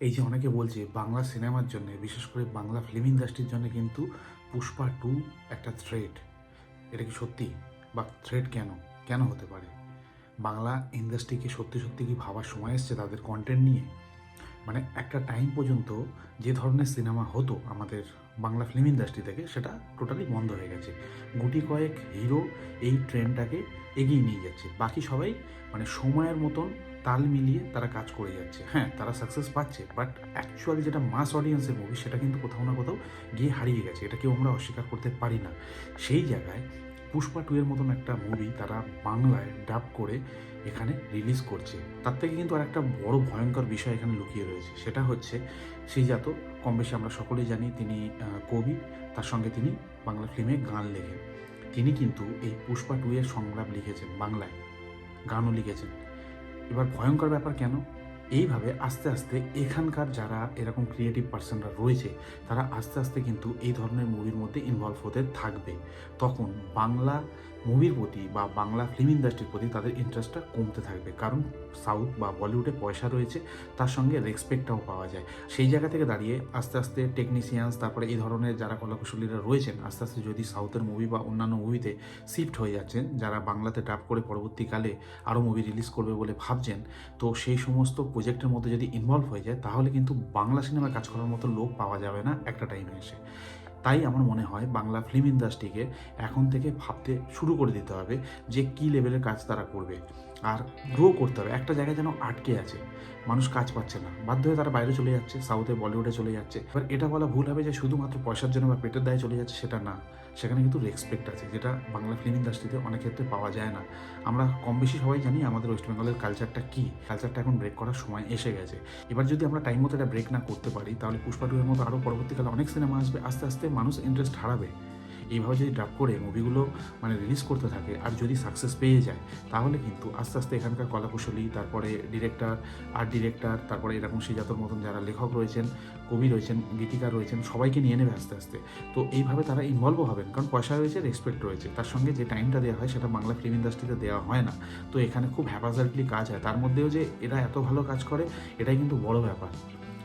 এই যে অনেকে বলছে বাংলা সিনেমার জন্য, বিশেষ করে বাংলা ফিল্ম ইন্ডাস্ট্রির জন্য কিন্তু পুষ্পা টু একটা থ্রেট এটা কি সত্যি? বা থ্রেট কেন? কেন হতে পারে? বাংলা ইন্ডাস্ট্রিকে সত্যি সত্যি কি ভাবার সময় এসছে তাদের কন্টেন্ট নিয়ে? মানে একটা টাইম পর্যন্ত যে ধরনের সিনেমা হতো আমাদের বাংলা ফিল্ম ইন্ডাস্ট্রি থেকে, সেটা টোটালি বন্ধ হয়ে গেছে। গুটি কয়েক হিরো এই ট্রেন্ডটাকে এগিয়ে নিয়ে যাচ্ছে। বাকি সবাই মানে সময়ের মতন তাল মিলিয়ে তারা কাজ করে যাচ্ছে। হ্যাঁ তারা সাকসেস পাচ্ছে বাট অ্যাকচুয়ালি যেটা মাস অডিয়েন্সের মুভি সেটা কিন্তু কোথাও না কোথাও গিয়ে হারিয়ে গেছে। এটা কেউ আমরা অস্বীকার করতে পারি না। সেই জায়গায় পুষ্পা টু এর মতন একটা মুভি তারা বাংলায় ডাব করে এখানে রিলিজ করছে। তার থেকে কিন্তু আর একটা বড় ভয়ঙ্কর বিষয় এখানে লুকিয়ে রয়েছে। সেটা হচ্ছে সেই শ্রীজাত কম বেশি আমরা সকলেই জানি তিনি কবি। তার সঙ্গে তিনি বাংলা ফিল্মে গান লেখেন। তিনি কিন্তু এই পুষ্পা টু এর সংলাপ লিখেছেন, বাংলায়। গানও লিখেছেন। এবার ভয়ঙ্কর ব্যাপার কেন? এইভাবে আস্তে আস্তে এখানকার যারা এরকম ক্রিয়েটিভ পার্সনরা রয়েছে, তারা আস্তে আস্তে কিন্তু এই ধরনের মুভির মধ্যে ইনভলভ হতে থাকবে। তখন বাংলা মুভির প্রতি বা বাংলা ফিল্ম ইন্ডাস্ট্রির প্রতি তাদের ইন্টারেস্টটা কমতে থাকবে। কারণ সাউথ বা বলিউডে পয়সা রয়েছে, তার সঙ্গে রেসপেক্টটাও পাওয়া যায়। সেই জায়গা থেকে দাঁড়িয়ে আস্তে আস্তে টেকনিশিয়ানস তারপরে এই ধরনের যারা কলাকুশলীরা রয়েছেন, আস্তে আস্তে যদি সাউথের মুভি বা অন্যান্য মুভিতে শিফট হয়ে যাচ্ছেন, যারা বাংলাতে ডাব করে পরবর্তীকালে আরও মুভি রিলিজ করবে বলে ভাবছেন, তো সেই সমস্ত প্রজেক্টের মধ্যে যদি ইনভলভ হয়ে যায়, তাহলে কিন্তু বাংলা সিনেমা কাজ করার মতো লোক পাওয়া যাবে না একটা টাইমে এসে। তাই আমার মনে হয় বাংলা ফিল্ম ইন্ডাস্ট্রিকে এখন থেকে ভাবতে শুরু করে দিতে হবে যে কী লেভেলের কাজ তারা করবে। আর গ্রো করতে হবে। একটা জায়গায় যেন আটকে আছে। মানুষ কাজ পাচ্ছে না। বাধ্য হয়ে তারা বাইরে চলে যাচ্ছে সাউথে বলিউডে চলে যাচ্ছে। এবার এটা বলা ভুল হবে যে শুধুমাত্র পয়সার জন্য বা পেটের দায়ে চলে যাচ্ছে সেটা না। সেখানে কিন্তু রেসপেক্ট আছে, যেটা বাংলা ফিল্ম ইন্ডাস্ট্রিতে অনেক ক্ষেত্রে পাওয়া যায় না। আমরা কম বেশি সবাই জানি আমাদের ওয়েস্ট বেঙ্গলের কালচারটা কী। কালচারটা এখন ব্রেক করার সময় এসে গেছে। এবার যদি আমরা টাইম মতো এটা ব্রেক না করতে পারি, তাহলে পুষ্পা টু এর মতো আরও পরবর্তীকালে অনেক সিনেমা আসবে। আস্তে আস্তে মানুষ ইন্টারেস্ট হারাবে। এইভাবে যদি ডাব করে মুভিগুলো মানে রিলিজ করতে থাকে আর যদি সাকসেস পেয়ে যায়, তাহলে কিন্তু আস্তে আস্তে এখানকার কলাকুশলী, তারপরে ডিরেক্টর আর্ট ডিরেক্টর তারপরে এরকম সিজাতর মতন যারা লেখক রয়েছেন, কবি রয়েছেন, গীতিকার রয়েছেন, সবাইকে নিয়ে নেবে আস্তে আস্তে। তো এইভাবে তারা ইনভলভও হবেন, কারণ পয়সা রয়েছে রেসপেক্ট রয়েছে। তার সঙ্গে যে টাইমটা দেওয়া হয়, সেটা বাংলা ফিল্ম ইন্ডাস্ট্রিতে দেওয়া হয় না। তো এখানে খুব হ্যাপাজার্টলি কাজ হয়। তার মধ্যেও যে এরা এত ভালো কাজ করে, এটাই কিন্তু বড় ব্যাপার।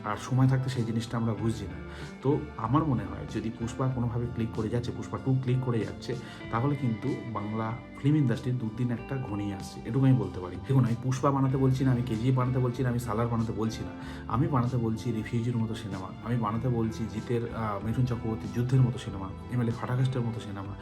আর সময় থাকতে সেই জিনিসটা আমরা বুঝছি না। তো আমার মনে হয় যদি পুষ্পা কোনোভাবে ক্লিক করে যাচ্ছে, পুষ্পা টু ক্লিক করে যাচ্ছে, তাহলে কিন্তু বাংলা ফিল্ম ইন্ডাস্ট্রির দুদিন একটা ঘনিয়ে আসছে। এটুকু আমি বলতে পারি। দেখুন, আমি পুষ্পা বানাতে বলছি না, আমি কেজিএফ বানাতে বলছি না, আমি সালার বানাতে বলছি না। আমি বানাতে বলছি রিফিউজির মতো সিনেমা আমি বানাতে বলছি জিতের মিঠুন চক্রবর্তী যুদ্ধের মতো সিনেমা এমএলএ ফাটাকাস্টের মতো সিনেমা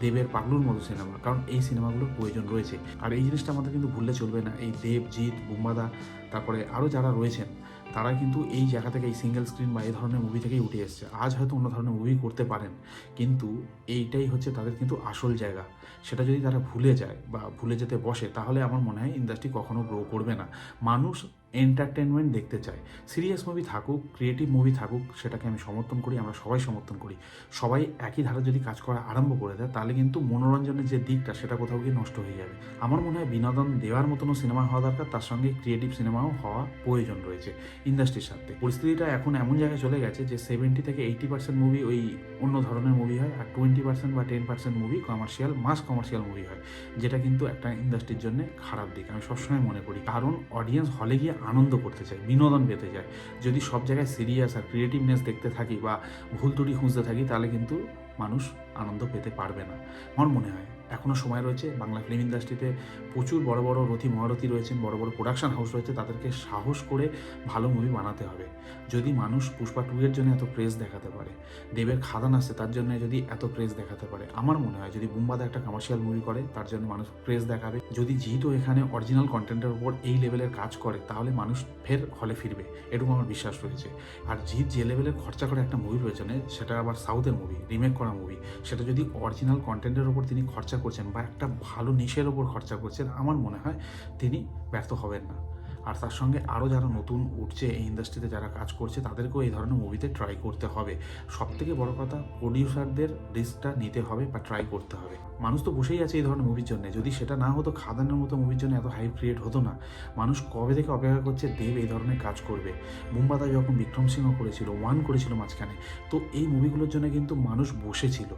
দেবের পাগলুর মতো সিনেমা কারণ এই সিনেমাগুলোর প্রয়োজন রয়েছে। আর এই জিনিসটা আমাদের কিন্তু ভুললে চলবে না। এই দেব, জিৎ, বুম্বাদা, তারপরে আরও যারা রয়েছেন তারা কিন্তু এই জায়গা থেকে এই সিঙ্গেল স্ক্রিন বা এই ধরনের মুভি থেকেই উঠে এসছে। আজ হয়তো অন্য ধরনের মুভি করতে পারেন, কিন্তু এইটাই হচ্ছে তাদের কিন্তু আসল জায়গা। সেটা যদি তারা ভুলে যায় বা ভুলে যেতে বসে, তাহলে আমার মনে হয় ইন্ডাস্ট্রি কখনো গ্রো করবে না। মানুষ এন্টারটেনমেন্ট দেখতে চায়। সিরিয়াস মুভি থাকুক ক্রিয়েটিভ মুভি থাকুক, সেটাকে আমি সমর্থন করি, আমরা সবাই সমর্থন করি। সবাই একই ধারা যদি কাজ করা আরম্ভ করে দেয়, তাহলে কিন্তু মনোরঞ্জনের যে দিকটা, সেটা কোথাও গিয়ে নষ্ট হয়ে যাবে। আমার মনে হয় বিনোদন দেওয়ার মতনও সিনেমা হওয়া দরকার, তার সঙ্গে ক্রিয়েটিভ সিনেমাও হওয়া প্রয়োজন রয়েছে ইন্ডাস্ট্রির সাথে পরিস্থিতিটা এখন এমন জায়গায় চলে গেছে যে সেভেন্টি থেকে এইটি পার্সেন্ট মুভি ওই অন্য ধরনের মুভি হয়, আর টোয়েন্টি পার্সেন্ট বা ten percent movie commercial mass commercial movie হয়, যেটা কিন্তু একটা ইন্ডাস্ট্রির জন্য খারাপ দিক, আমি সবসময় মনে করি। কারণ অডিয়েন্স হলে গিয়ে আনন্দ করতে চাই, বিনোদন পেতে চাই। যদি সব জায়গায় সিরিয়াস আর ক্রিয়েটিভনেস দেখতে থাকি বা ভুল ত্রুটি খুঁজতে থাকি, তাহলে কিন্তু মানুষ আনন্দ পেতে পারবে না। আমার মনে হয় এখনও সময় রয়েছে। বাংলা ফিল্ম ইন্ডাস্ট্রিতে প্রচুর বড় বড় রথী মহারথী রয়েছেন, বড় বড় প্রোডাকশন হাউস রয়েছে, তাদেরকে সাহস করে ভালো মুভি বানাতে হবে। যদি মানুষ পুষ্পা টু এর জন্য এত প্রেস দেখাতে পারে, দেবের খাদান আসছে তার জন্য যদি এত প্রেস দেখাতে পারে, আমার মনে হয় যদি বুম্বাদা একটা কমার্শিয়াল মুভি করে, তার জন্য মানুষ প্রেস দেখাবে। যদি জিতও এখানে অরিজিনাল কন্টেন্টের উপর এই লেভেলের কাজ করে, তাহলে মানুষ ফের হলে ফিরবে, এটুকু আমার বিশ্বাস রয়েছে। আর জিৎ যে লেভেলের খরচা করে একটা মুভি পেছনে সেটা আবার সাউথের মুভি রিমেক করা মুভি সেটা যদি অরিজিনাল কন্টেন্টের ওপর তিনি খরচা করছেন বা একটা ভালো নিশের ওপর খরচা করছেন, আমার মনে হয় তিনি ব্যর্থ হবেন না। আর তার সঙ্গে আরও যারা নতুন উঠছে এই ইন্ডাস্ট্রিতে যারা কাজ করছে, তাদেরকেও এই ধরনের মুভিতে ট্রাই করতে হবে। সব থেকে বড় কথা প্রডিউসারদের রিস্কটা নিতে হবে বা ট্রাই করতে হবে। মানুষ তো বসেই আছে এই ধরনের মুভির জন্য। যদি সেটা না হতো, খাদানের মতো মুভির জন্য এত হাইপ ক্রিয়েট হতো না। মানুষ কবে থেকে অপেক্ষা করছে, দেব এই ধরনের কাজ করবে। বুম্বাদা যখন বিক্রম সিংহ করেছিল, ওয়ান করেছিল মাঝখানে, তো এই মুভিগুলোর জন্য কিন্তু মানুষ বসেছিল,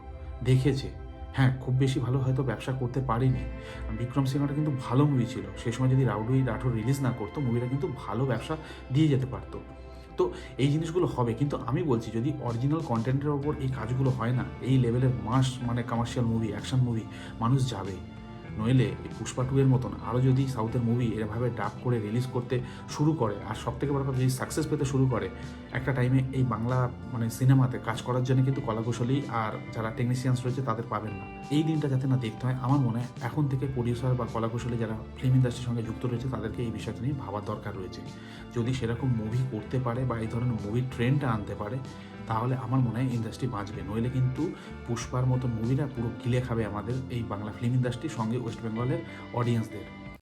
দেখেছে। হ্যাঁ খুব বেশি ভালো হয়তো ব্যবসা করতে পারিনি। বিক্রম সিনেমাটা কিন্তু ভালো মুভি ছিল। সেই সময় যদি রাউডুই রাঠোর রিলিজ না করতো মুভিটা কিন্তু ভালো ব্যবসা দিয়ে যেতে পারতো। তো এই জিনিসগুলো হবে। কিন্তু আমি বলছি, যদি অরিজিনাল কন্টেন্টের ওপর এই কাজগুলো হয় না, এই লেভেলের মাস মানে কমার্শিয়াল মুভি অ্যাকশন মুভি মানুষ যাবে। নইলে পুষ্পা টু এর মতন আরও যদি সাউথের মুভি এরভাবে ডাব করে রিলিজ করতে শুরু করে, আর সব থেকে বড় কথা যদি সাকসেস পেতে শুরু করে, একটা টাইমে এই বাংলা মানে সিনেমাতে কাজ করার জন্য কিন্তু কলাকুশলী আর যারা টেকনিশিয়ানস রয়েছে তাদের পাবেন না। এই দিনটা যাতে না দেখতে হয়, আমার মনে হয় এখন থেকে প্রডিউসার বা কলাকুশলী যারা ফিল্ম ইন্ডাস্ট্রির সঙ্গে যুক্ত রয়েছে, তাদেরকে এই বিষয়টা নিয়ে ভাবার দরকার রয়েছে। যদি সেরকম মুভি করতে পারে বা এই ধরনের মুভির ট্রেন্ডটা আনতে পারে তাহলে আমার মনে হয় ইন্ডাস্ট্রি বাঁচবে। নইলে কিন্তু পুষ্পার মতো মুভিরা পুরো গিলে খাবে আমাদের এই বাংলা ফিল্ম ইন্ডাস্ট্রির সঙ্গে ওয়েস্ট বেঙ্গলের অডিয়েন্সদের